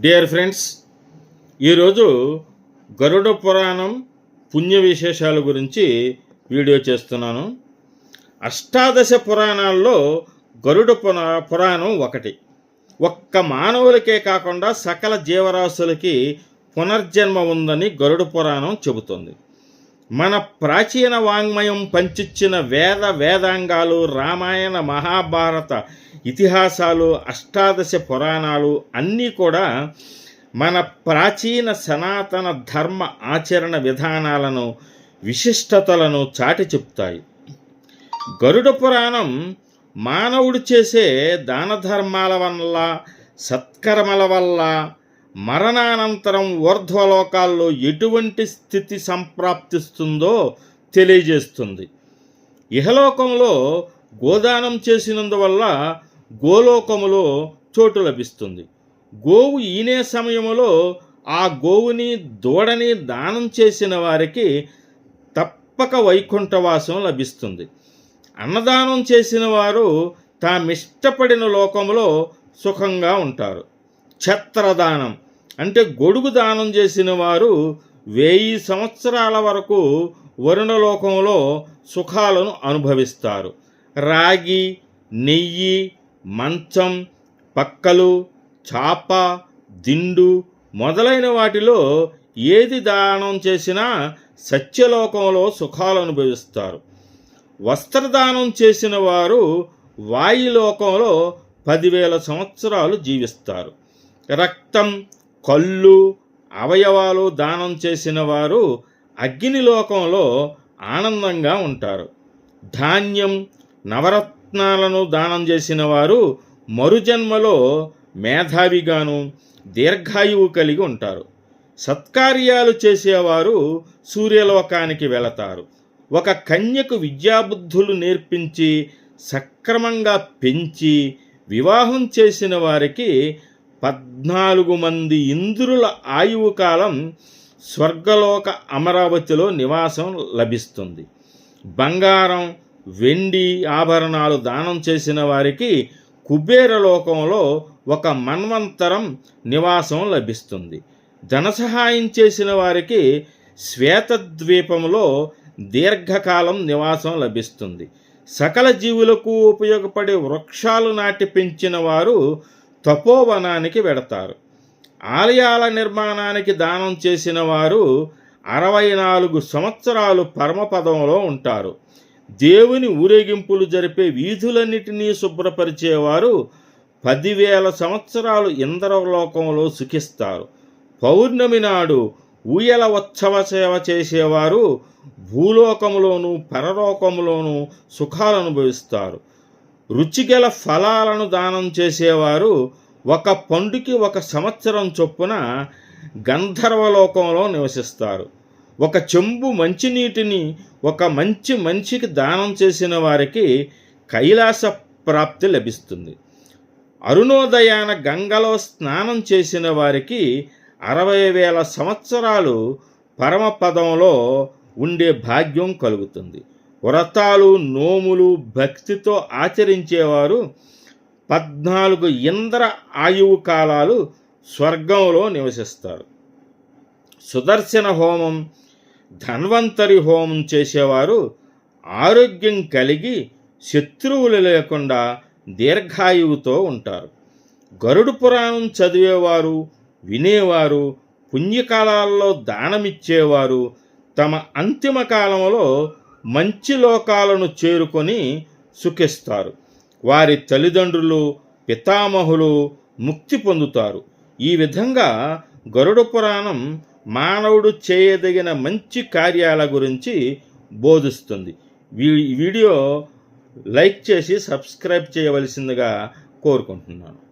Dear friends ఈరోజు గరుడ పురాణం పుణ్య విశేషాల గురించి వీడియో చేస్తున్నాను. అష్టాదశ పురాణాల్లో గరుడ పురాణం ఒకటి. ఒక్క మానవులకే కాకుండా సకల జీవరాశులకి పునర్జన్మ ఉందని గరుడ పురాణం చెబుతుంది. మన ప్రాచీన వాంగ్మయం పంచిచ్చిన వేద వేదాంగాలు రామాయణ మహాభారత ఇతిహాసాలు అష్టాదశ పురాణాలు అన్నీ కూడా మన ప్రాచీన సనాతన ధర్మ ఆచరణ విధానాలను విశిష్టతలను చాటి చెప్తాయి. గరుడ పురాణం మానవుడు చేసే దాన ధర్మాల వల్ల సత్కర్మల వల్ల మరణానంతరం ఊర్ధ్వలోకాల్లో ఎటువంటి స్థితి సంప్రాప్తిస్తుందో తెలియజేస్తుంది. ఇహలోకంలో గోదానం చేసినందువల్ల గోలోకములో చోటు లభిస్తుంది. గోవు ఈనే సమయంలో ఆ గోవుని దూడని దానం చేసిన వారికి తప్పక వైకుంఠవాసం లభిస్తుంది. అన్నదానం చేసిన వారు తామిష్టపడిన లోకంలో సుఖంగా ఉంటారు. ఛత్రదానం. అంటే గొడుగు దానం చేసిన వారు వెయ్యి సంవత్సరాల వరకు వరుణలోకంలో సుఖాలను అనుభవిస్తారు. రాగి నెయ్యి మంచం పక్కలు చాప దిండు మొదలైన వాటిలో ఏది దానం చేసినా సత్యలోకంలో సుఖాలు అనుభవిస్తారు. వస్త్రదానం చేసిన వారు వాయులోకంలో పదివేల సంవత్సరాలు జీవిస్తారు. రక్తం కళ్ళు అవయవాలు దానం చేసిన వారు అగ్నిలోకంలో ఆనందంగా ఉంటారు. ధాన్యం నవరత్నాలను దానం చేసిన వారు మరుజన్మలో మేధావిగాను దీర్ఘాయువు కలిగి ఉంటారు. సత్కార్యాలు చేసేవారు సూర్యలోకానికి వెళతారు. ఒక కన్యకు విద్యాబుద్ధులు నేర్పించి సక్రమంగా పెంచి వివాహం చేసిన వారికి పద్నాలుగు మంది ఇంద్రుల ఆయువు కాలం స్వర్గలోక అమరావతిలో నివాసం లభిస్తుంది. బంగారం వెండి ఆభరణాలు దానం చేసిన వారికి కుబేరలోకంలో ఒక మన్వంతరం నివాసం లభిస్తుంది. ధన సహాయం చేసిన వారికి శ్వేతద్వీపంలో దీర్ఘకాలం నివాసం లభిస్తుంది. సకల జీవులకు ఉపయోగపడే వృక్షాలు నాటి పెంచిన వారు తపోవనానికి వెడతారు. ఆలయాల నిర్మాణానికి దానం చేసిన వారు అరవై నాలుగు సంవత్సరాలు పరమపదంలో ఉంటారు. దేవుని ఊరేగింపులు జరిపే వీధులన్నిటినీ శుభ్రపరిచేవారు పదివేల సంవత్సరాలు ఇంద్రలోకంలో సుఖిస్తారు. పౌర్ణమి నాడు ఊయల ఉత్సవ సేవ చేసేవారు భూలోకములోను పరలోకములోను సుఖాలు అనుభవిస్తారు రుచిగల ఫలాలను దానం చేసేవారు ఒక పండుకి ఒక సంవత్సరం చొప్పున గంధర్వలోకంలో నివసిస్తారు. ఒక చెంబు మంచినీటిని ఒక మంచి మనిషికి దానం చేసిన వారికి కైలాస ప్రాప్తి లభిస్తుంది. అరుణోదయాన గంగలో స్నానం చేసిన వారికి అరవై వేల సంవత్సరాలు పరమపదంలో ఉండే భాగ్యం కలుగుతుంది. వ్రతాలు నోములు భక్తితో ఆచరించేవారు పద్నాలుగు ఇంద్ర ఆయువు కాలాలు స్వర్గంలో నివసిస్తారు. సుదర్శన హోమం ధన్వంతరి హోమం చేసేవారు ఆరోగ్యం కలిగి శత్రువులు లేకుండా దీర్ఘాయువుతో ఉంటారు. గరుడు పురాణం చదివేవారు వినేవారు పుణ్యకాలాల్లో దానమిచ్చేవారు తమ అంతిమ కాలంలో మంచి లోకాలను చేరుకొని సుఖిస్తారు. వారి తల్లిదండ్రులు పితామహులు ముక్తి పొందుతారు. ఈ విధంగా గరుడ పురాణం మానవుడు చేయదగిన మంచి కార్యాల గురించి బోధిస్తుంది. వీడియో లైక్ చేసి సబ్స్క్రైబ్ చేయవలసిందిగా కోరుకుంటున్నాను.